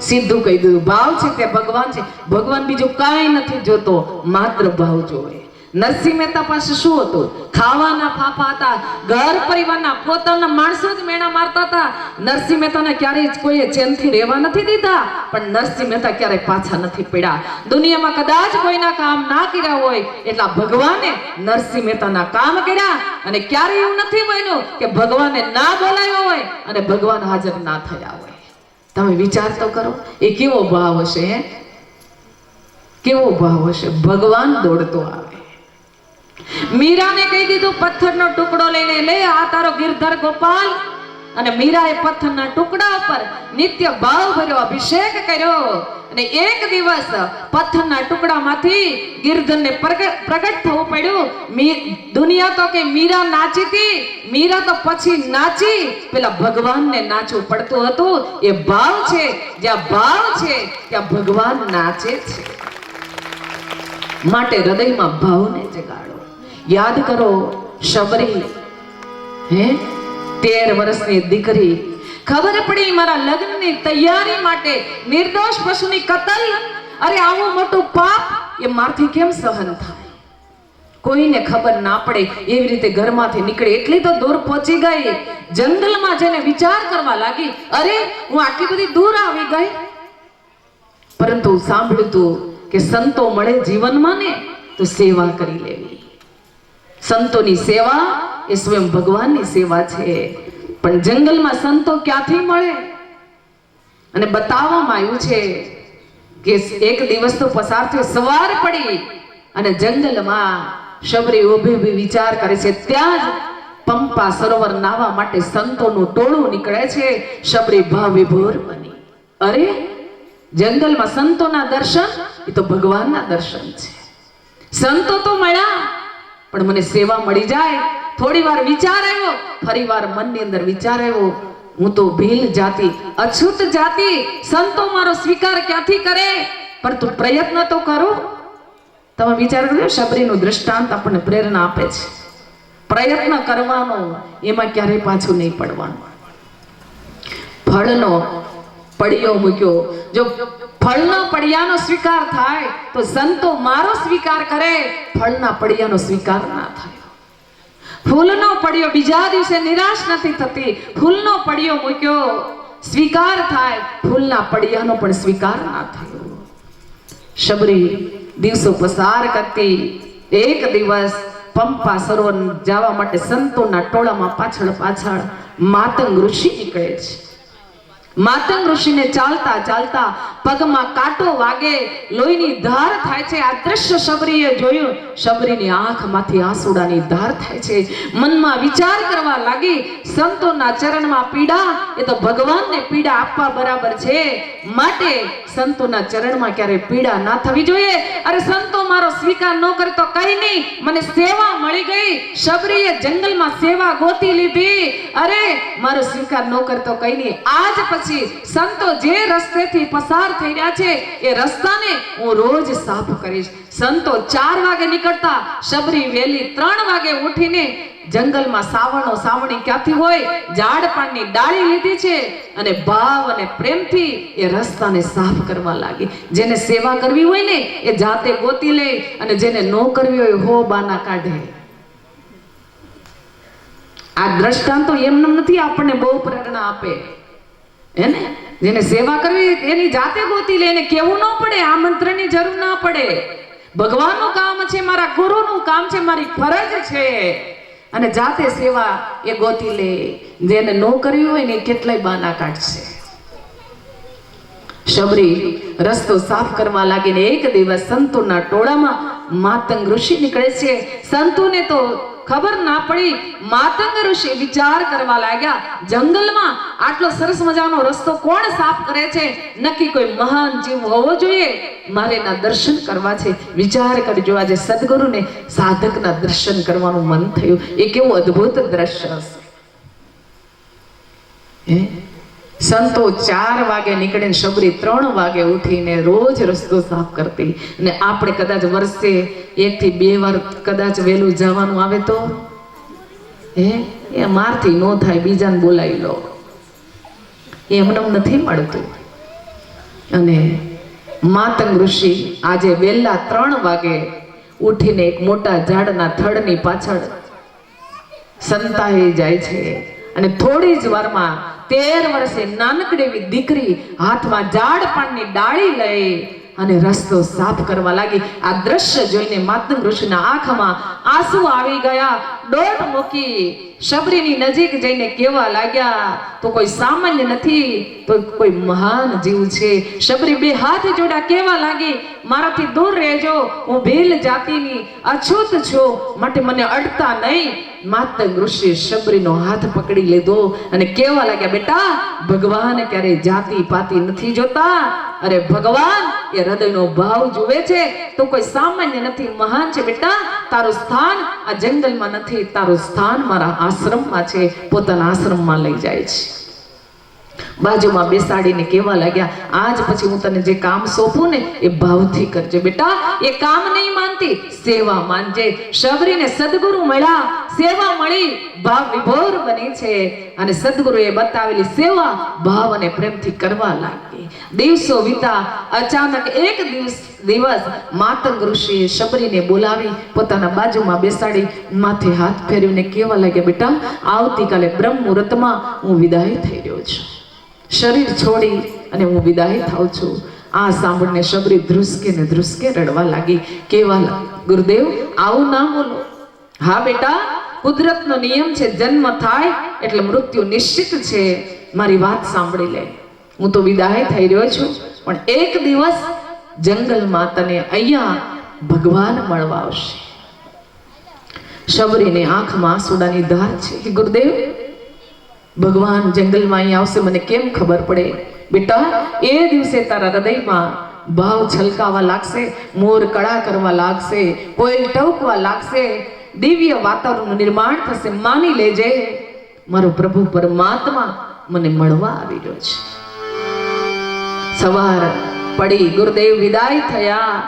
સીધું કહી દીધું, ભાવ છે તે ભગવાન છે. ભગવાન બીજું કાંઈ નથી જોતો, માત્ર ભાવ જોવે. નરસિંહ મહેતા પાસે શું હતું? ખાવાના ફાફા હતા, ઘર પરિવારના પોતાના માણસો જ મેણા મારતા હતા. નરસિંહ મહેતાને ક્યારેય કોઈએ ચેનથી રહેવા નથી દીધા, પણ નરસિંહ મહેતા ક્યારેય પાછા નથી પડ્યા. દુનિયામાં કદાચ કોઈના કામ ના કર્યા હોય, એટલા ભગવાને નરસિંહ મહેતાના કામ કર્યા, અને ક્યારેય એવું નથી બન્યું કે ભગવાને ના બોલાયો હોય અને ભગવાન હાજર ના થયા હોય. તમે વિચાર તો કરો, એ કેવો ભાવ હશે કેવો ભાવ હશે? ભગવાન દોડતો આવે. મીરાને કહી દીધું, પથ્થરનો ટુકડો લઈને લે, આ તારો ગિરધર ગોપાલ. અને મીરાએ પથ્થરના ટુકડા ઉપર નિત્ય ભાવ ભર્યો અભિષેક કર્યો. અને એક દિવસ પથ્થરના ટુકડામાંથી ગિરધરને પ્રગટ થવું પડ્યું. દુનિયા તો કે મીરા નાચી હતી. મીરા તો પછી નાચી. પેલા ભગવાનને નાચવું પડતું હતું. એ ભાવ છે. જ્યાં ભાવ છે, ત્યાં ભગવાન નાચે છે. માટે હૃદયમાં ભાવને જગાડો. યાદ કરો, શબરી, હે? તેર વર્ષની દીકરી. ખબર પડી મારા લગ્નની તૈયારી માટે નિર્દોષ પશુની કતલ? અરે, આવું મોટું પાપ એ મારથી કેમ સહન થાય? કોઈને ખબર ના પડે એવી રીતે ઘરમાંથી નીકળે. એટલી તો દૂર પહોંચી ગઈ. જંગલમાં જઈને વિચાર કરવા લાગી, અરે, હું આટલી બધી દૂર આવી ગઈ? પરંતુ સાંભળ્યું તું કે સંતો મળે જીવનમાં ને, તો સેવા કરી લેવી. સંતોની સેવા એ સ્વયં ભગવાનની સેવા છે. પણ જંગલમાં સંતો ક્યાંથી મળે? અને બતાવવામાં આવ્યું છે કે એક દિવસ તો પસાર થયો, સવાર પડી અને જંગલમાં શબરી ઊભી ઊભી વિચાર કરે છે. ત્યાં જ પંપા સરોવર નાવા માટે સંતોનું ટોળું નીકળે છે. શબરી ભાવ વિભોર બની. અરે, જંગલમાં સંતોના દર્શન? એ તો ભગવાનના દર્શન છે. સંતો તો મળ્યા. પણ મને સેવા મળી જાય. થોડી વાર વિચાર આવ્યો, ફરી વાર મનની અંદર વિચાર આવ્યો, હું તો ભીલ જાતિ, અછૂત જાતિ, સંતો મારો સ્વીકાર ક્યાંથી કરે? પણ તું પ્રયત્ન તો કરો. તમે વિચાર કરજો, શબરીનું દૃષ્ટાંત આપણને પ્રેરણા આપે છે. પ્રયત્ન કરવાનો, એમાં ક્યારેય પાછું નહીં પડવાનું. ફળનો પડિયો મૂક્યો. જો ફળના પડિયાનો સ્વીકાર થાય, તો સંતો મારો સ્વીકાર કરે, ફળના પડિયાનો સ્વીકાર ના થાય. ફૂલનો પડિયો બીજા દિવસે નિરાશ નથી થતી. ફૂલનો પડિયો મૂક્યો, સ્વીકાર થાય, ફૂલના પડિયાનો પણ સ્વીકાર ના થયો. શબરી દિવસો પસાર કરતી, એક દિવસ પંપા સરોવર જવા માટે સંતોના ટોળામાં પાછળ પાછળ માતંગ ઋષિ નીકળે છે. માતંગ ઋષિને ચાલતા ચાલતા પગમાં કાંટો વાગે, લોહીની ધાર થાય છે. આ દ્રશ્ય શબરીએ જોયું. શબરીની આંખમાંથી આંસુડાની ધાર થાય છે. મનમાં વિચાર કરવા લાગી. સંતોના ચરણમાં પીડા, એ તો ભગવાનને પીડા આપવા બરાબર છે. માટે સંતોના ચરણમાં ક્યારે પીડા ના થવી જોઈએ? અરે સંતો, મારો સ્વીકાર ન કરે તો કઈ નહીં. મને સેવા મળી ગઈ. શબરીએ જંગલમાં સેવા ગોતી લીધી. અરે, મારો સ્વીકાર ન કરતો કઈ નહીં. આજ સંતો જે રસ્તેથી પસાર થઈ રહ્યા છે, એ રસ્તાને હું રોજ સાફ કરીશ. સંતો ચાર વાગે નીકળતા, શબરી વેલી ત્રણ વાગે ઉઠીને જંગલમાં સાવણો સાવણી ક્યાંથી હોય, ઝાડ પાનની ડાળી લીધી છે અને ભાવ અને પ્રેમથી એ રસ્તાને સાફ કરવા લાગી. જેને સેવા કરવી હોય ને, એ જાતે ગોતી લે અને જેને ન કરવી હોય હો બાના કાઢે. આ દ્રષ્ટાંતો એમ નથી, આપણને બહુ પ્રેરણા આપે. હે ને? જેને સેવા કરવી એની જાતે ગોતી લે, એને કેવું ન પડે આમંત્રણની જરૂર ના પડે. ભગવાનનું કામ છે, મારા ગુરુનું કામ છે, મારી ફરજ છે. અને જાતે સેવા એ ગોતી લે. જેને ન કરવી હોય ને કેટલાય બાના કાઢશે. શબરી, રસ્તો સાફ કરવા લાગીને એક દિવસ સંતોના ટોળામાં માતંગ ઋષિ નીકળે છે. સંતોને તો ખબર ના પડી. માતંગ ઋષિ વિચાર કરવા લાગ્યા, જંગલમાં આટલો સરસ મજાનો રસ્તો કોણ સાફ કરે છે? નક્કી કોઈ મહાન જીવ હોવો જોઈએ? મારે એના દર્શન કરવા છે. વિચાર કરજો, આજે સદગુરુને સાધકના દર્શન કરવાનું મન થયું. એ કેવું અદ્ભુત દ્રશ્ય હશે. હે? સંતો ચાર વાગે નીકળીને શબરી ત્રણ વાગે ઉઠીને રોજ રસ્તો સાફ કરતી. અને આપણે કદાચ વર્ષે એક થી બે વાર કદાચ વહેલું જવાનું આવે તો? હે? એ મારથી નો થાય, બીજાને બોલાવી લો. એ એમનેમ નથી મળતું. અને માતંગ ઋષિ આજે વહેલા ત્રણ વાગે ઉઠીને એક મોટા ઝાડના થડની પાછળ સંતાઈ જાય છે. અને થોડી જ વારમાં તેર વર્ષે નાનકડી એવી દીકરી હાથમાં ઝાડ પાનની ડાળી લઈ અને રસ્તો સાફ કરવા લાગી. આ દ્રશ્ય જોઈને માતંગ ઋષિના આંખમાં આંસુ આવી ગયા. દોટ મૂકી શબરીની નજીક જઈને કેવા લાગ્યા, તો કોઈ સામાન્ય નથી, તો કોઈ મહાન જીવ છે. શબરી બે હાથ જોડા કેવા લાગી, મારાથી દૂર રહેજો, હું ભીલ જાતિની અછૂત છું, માટે મને અડતા નહીં. માત્ર ઋષિ શબરીનો હાથ પકડી લીધો અને કેવા લાગ્યા, બેટા, ભગવાન ક્યારે જાતિ પાતિ નથી જોતા? અરે ભગવાન, એ હૃદયનો ભાવ જુએ છે, તો કોઈ સામાન્ય નથી, મહાન છે, બેટા. તારું સ્થાન આ જંગલમાં નથી, તારું સ્થાન મારા આશ્રમમાં છે, પોતાના આશ્રમમાં લઈ જાય છે. બાજુમાં બેસાડીને કેવા લાગ્યા, આજ પછી હું તને જે કામ સોંપું ને એ ભાવથી કરજે બેટા, એ કામ નહીં માનતી, સેવા માનજે. શબરીને સદગુરુ મળ્યા, સેવા મળી, ભાવ વિભોર બની છે. અને સદગુરુએ બતાવેલી સેવા ભાવ અને પ્રેમથી કરવા લાગી દિવસો વીતા અચાનક એક દિવસ દિવસ માતંગ ઋષિએ શબરીને બોલાવી, પોતાના બાજુમાં બેસાડી, માથે હાથ ફેરવીને કહેવા લાગ્યા, બેટા, આવતીકાલે બ્રહ્મ મુહૂર્તમાં હું વિદાય થઈ રહ્યો છું. શરીર છોડી અને હું વિદાય થાઉં છું. આ સાંભળીને શબરી ધ્રુસકે ને ધ્રુસકે રડવા લાગી. કેવા ગુરુદેવ, આવું ના બોલો. હા, બેટા, કુદરતનો નિયમ છે, જન્મ થાય એટલે મૃત્યુ નિશ્ચિત છે. મારી વાત સાંભળી લે. હું તો વિદાય થઈ રહ્યો છું. પણ એક દિવસ જંગલમાં તને અહીંયા ભગવાન મળવા આવશે. શબરીને આંખમાં આંસુડાની ધાર છે. ગુરુદેવ, ભગવાન જંગલમાં અહીં આવશે, મને કેમ ખબર પડે? બેટા, એ દિવસે તારા હૃદયમાં ભાવ છલકાવા લાગશે, મોર કળા કરવા લાગશે, કોયલ ટવકવા લાગશે, દિવ્ય વાતાવરણનું નિર્માણ થશે, માની લેજે. મારો પ્રભુ પરમાત્મા મને મળવા આવી રહ્યો છે. સવાર પડી ગુરુદેવ વિદાય થયા.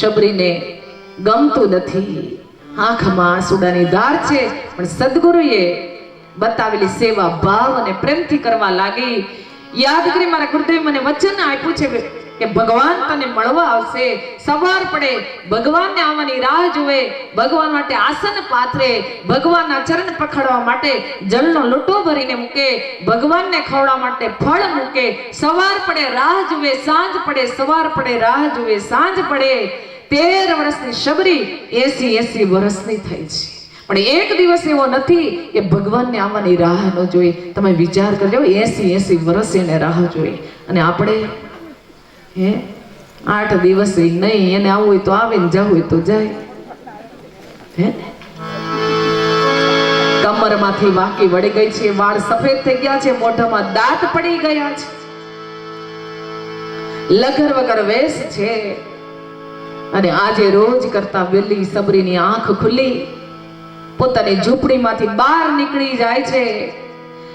શબરીને ગમતું નથી. આંખમાં આંસુડાની ધાર છે, પણ સદગુરુએ બતાવેલી સેવા, ભાવ અને પ્રેમથી કરવા લાગી. યાદ કરી મારા ગુરુદેવ મને વચન આપ્યું છે કે ભગવાન તને મળવા આવશે. સવાર પડે ભગવાનને આવવાની રાહ જુએ. ભગવાન માટે આસન પાથરે. ભગવાનના ચરણ પકડવા માટે જળનો લોટો ભરીને મૂકે. ભગવાનને ખવડાવવા માટે ફળ મૂકે. સવાર પડે રાહ જુએ, સાંજ પડે, સવાર પડે, રાહ જુએ, સાંજ પડે. તેર વર્ષની શબરી એસી એસી વર્ષની થઈ છે. પણ એક દિવસ એવો નથી કે ભગવાનને આવવાની રાહ ન જોઈ. તમે વિચાર કરજો, એસી એસી વર્ષ એને રાહ જોઈ. અને આપણે હે? આઠ દિવસ નહીં, એને આવું હોય તો આવે ને જવું હોય તો જાય. હે? કમરમાંથી વાકી વળી ગઈ છે, વાળ સફેદ થઈ ગયા છે, મોઢામાં દાંત પડી ગયા છે. લગર વગર વેશ છે. અને આજે રોજ કરતા વેલી સબરીની આંખ ખુલ્લી. પોતાની ઝૂંપડીમાંથી બહાર નીકળી જાય છે.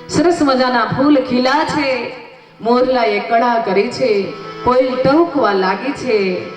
સરસ મજાના ફૂલ ખીલા છે. મોરલાએ કળા કરી છે. કોઈ ટહુકવા લાગી છે?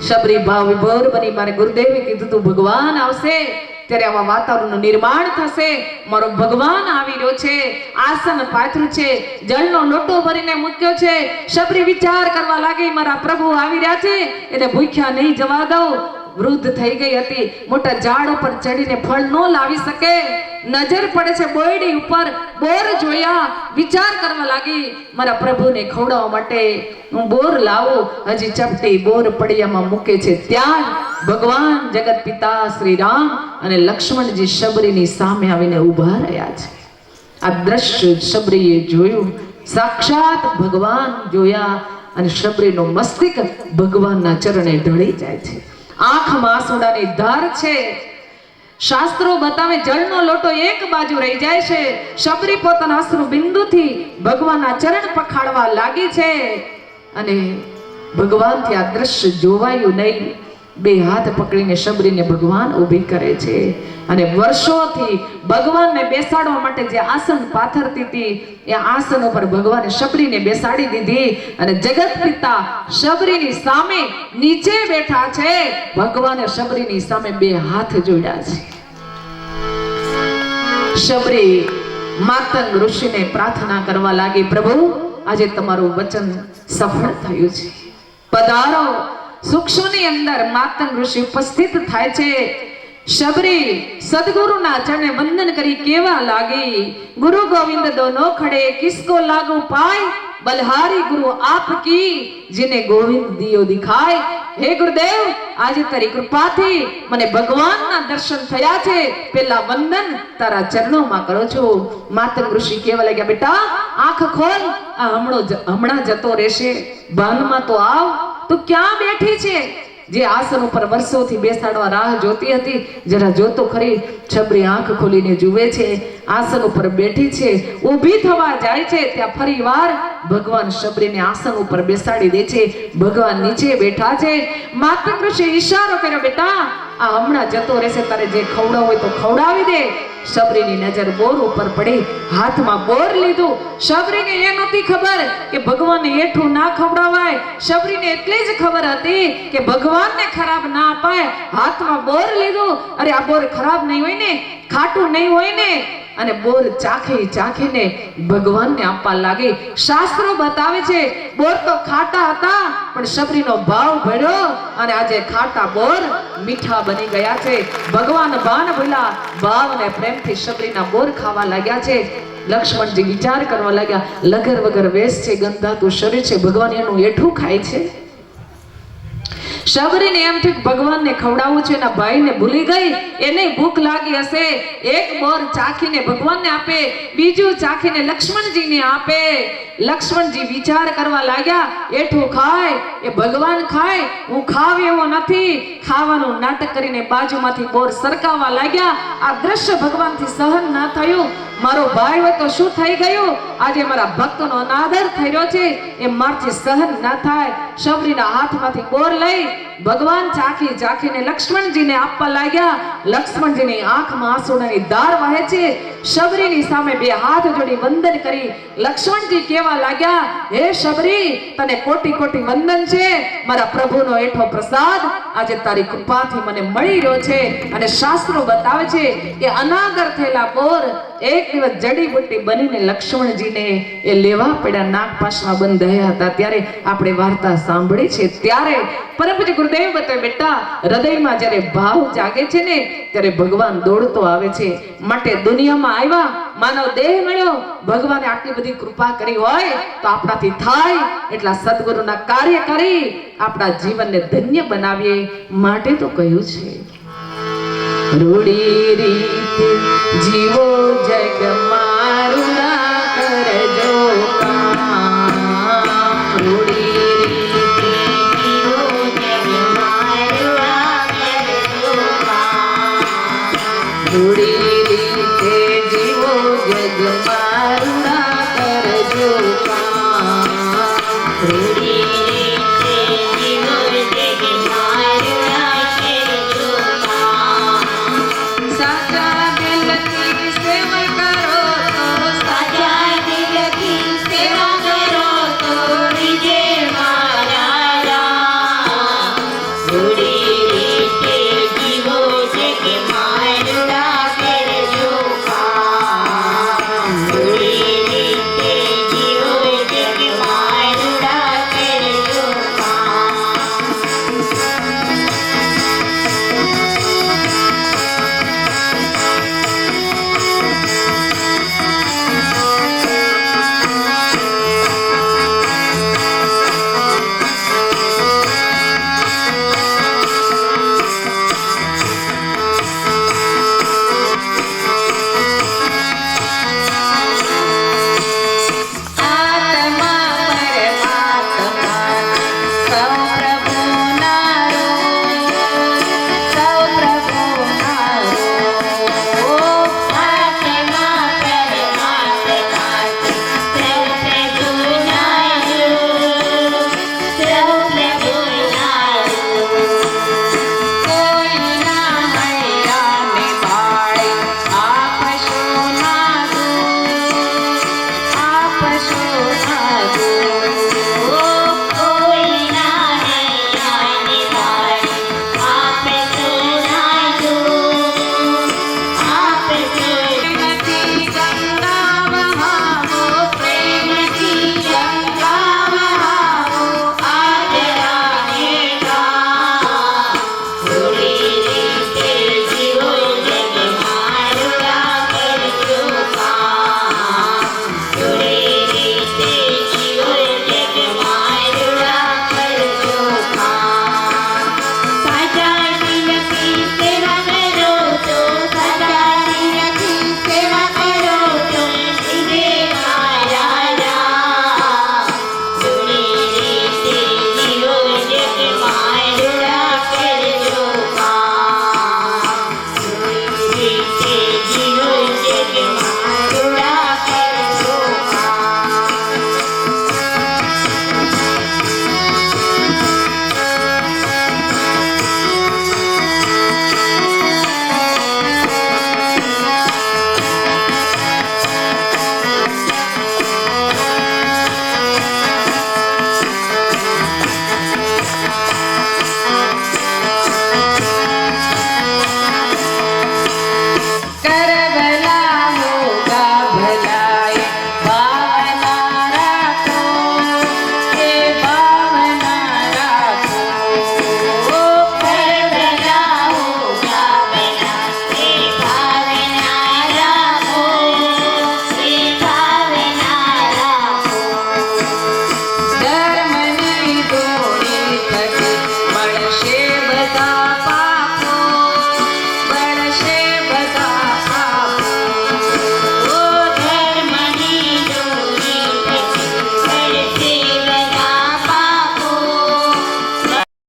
શબરી ભાવ વિભોર બની મારે ગુરુદેવે કીધું તું, ભગવાન આવશે, ત્યારે આવા વાતાવરણનું નિર્માણ થશે. મારો ભગવાન આવી રહ્યો છે, આસન પાથરું છે, જળનો લોટો ભરીને મૂક્યો છે. શબરી વિચાર કરવા લાગી મારા પ્રભુ આવી રહ્યા છે. એને ભૂખ્યા નહીં જવા દઉં. વૃદ્ધ થઈ ગઈ હતી. મોટા ઝાડ ઉપર ચડીને ફળ ન લાવી શકે. નજર પડે છે બોયડી ઉપર. બોર જોયા. વિચાર કરવા લાગી. મારા પ્રભુને ખવડાવવા માટે હું બોર લાવું. હજી ચપટી બોર પડિયામાં મૂકે છે ત્યાં ભગવાન જગત પિતા શ્રી રામ અને લક્ષ્મણજી શબરીની સામે આવીને ઊભા રહ્યા છે. આ દ્રશ્ય શબરીએ જોયું. સાક્ષાત ભગવાન જોયા અને શબરીનો મસ્તિષ્ક ભગવાનના ચરણે ઢળી જાય છે. આંખમાં આંસુડાની ધાર છે. શાસ્ત્રો બતાવે જળનો લોટો એક બાજુ રહી જાય છે. શબરી પોતાના અશ્રુ બિંદુથી ભગવાનના ચરણ પખાડવા લાગી છે. અને ભગવાનથી આ દ્રશ્ય જોવાયું નહીં. બે હાથ પકડીને શબરીને ભગવાન ઊભી કરે છે. અને વર્ષોથી ભગવાનને બેસાડવા માટે જે આસન પાથરતી હતી, એ આસન ઉપર ભગવાને શબરીને બેસાડી દીધી અને જગત પિતા શબરીની સામે નીચે બેઠા છે. ભગવાને શબરીની સામે બે હાથ જોડ્યા છે. શબરી માતંગ ઋષિને પ્રાર્થના કરવા લાગી, પ્રભુ, આજે તમારું વચન સફળ થયું છે. પધારો સૂક્ષ્મની અંદર માતંગ ઋષિ ઉપસ્થિત થાય છે. શબરી સદગુરુના ચરણે વંદન કરી કેવા લાગી? ગુરુ ગોવિંદ દોનો ખડે કિસકો લાગુ પાય? બલહારી ગુરુ આપ જેને ગોવિંદ દિયો દિખાય? હે ગુરુદેવ, આજે તારી કૃપાથી મને ભગવાનના દર્શન થયા છે. પેલા વંદન તારા ચરણોમાં કરો છો. માતંગ ઋષિ કેવા લાગ્યા, બેટા, આંખ ખોલ. આ હમણો હમણાં જતો રહેશે. ભાનમાં તો આવ. તું ક્યાં બેઠી છે? જે આસન ઉપર વર્ષોથી બેસાડવા રાહ જોતી હતી, જરા જોતો ખરી છબરી આંખ ખોલીને જુએ છે. આસન ઉપર બેઠી છે, ઊભી થવા જાય છે, ત્યાં ફરી વાર ભગવાન શબરીને આસન ઉપર બેસાડી દે છે. ભગવાન નીચે બેઠા છે. માતૃ કૃષ્ણ ઈશારો કર્યો, બેટા. આ હમણાં જતો રહેશે, તારે જે ખવડાવ હોય તો ખવડાવી દે. શબરીની નજર બોર ઉપર પડી, હાથમાં બોર લીધું. શબરીને એ નહોતી ખબર કે ભગવાનને એઠું ના ખવડાવાય. શબરીને એટલી જ ખબર હતી કે ભગવાનને ખરાબ ના અપાય. હાથમાં બોર લીધું. અરે, આ બોર ખરાબ નહીં હોય ને? ખાટું નહીં હોય ને? અને બોર ચાખી ચાખીને ભગવાનને આપવા લાગી. શાસ્ત્રો બતાવે છે, બોર તો ખાટા હતા, પણ શબરીનો ભાવ ભર્યો અને આજે ખાટા બોર મીઠા બની ગયા છે. ભગવાન બાન ભૂલા, ભાવ અને પ્રેમથી શબરીના બોર ખાવા લાગ્યા છે. લક્ષ્મણજી વિચાર કરવા લાગ્યા, લગર વગર વેશ છે, ગંધાતું શરીર છે, ભગવાન એનું એઠું ખાય છે. શબરીને એમ થયું ભગવાનને ખવડાવવું છે, એના ભાઈને ભૂલી ગઈ, એને ભૂખ લાગી હશે. એક બોર ચાખીને ભગવાનને આપે, બીજું ચાખીને લક્ષ્મણજીને આપે. લક્ષ્મણજી વિચાર કરવા લાગ્યા, એઠું ખાય, એ ભગવાન ખાય, હું ખાવ એવો નથી. ખાવાનું નાટક કરીને બાજુમાંથી બોર સરકાવવા લાગ્યા. આ દ્રશ્ય ભગવાનથી સહન ના થયું. મારો ભાઈ હોય તો શું થઈ ગયું? આજે મારા ભક્તનો અનાદર થઈ રહ્યો છે. એ મારથી સહન ના થાય. શબરીના હાથમાંથી બોર લઈ ભગવાન ચાખી ચાખીને લક્ષ્મણજીને આપવા લાગ્યા. લક્ષ્મણજીની આંખમાં આંસુડાની ધાર વહે છે. શબરીની સામે બે હાથ જોડી વંદન કરી લક્ષ્મણજી કેવા લાગ્યા, હે શબરી, તને કોટી કોટી વંદન છે. મારા પ્રભુનો એઠો પ્રસાદ આજે તારી કૃપાથી મને મળી રહ્યો છે. અને શાસ્ત્રો બતાવે છે કે અનાગર થયેલા બોર એક દિવસ જડીબુટ્ટી બનીને લક્ષ્મણજીને એ લેવા પડ્યા. નાગપાશમાં બંધાયા હતા. ત્યારે આપણે વાર્તા સાંભળી છે. ત્યારે પરમપૂજ્ય ગુરુદેવ બતાવે, બેટા, હૃદયમાં જ્યારે ભાવ જાગે છે ને, ત્યારે ભગવાન દોડતો આવે છે. માટે દુનિયામાં આવ્યા, માનવ દેહ મળ્યો. ભગવાને આટલી બધી કૃપા કરી હોય તો આપણાથી થાય એટલા સદગુરુના કાર્ય કરી આપણા જીવનને ધન્ય બનાવીએ માટે તો કહ્યું છે. રૂડી રીતે જીવો જગ મારું ના કરજો રૂડી રીતે જગ મારું ના કરજો કામ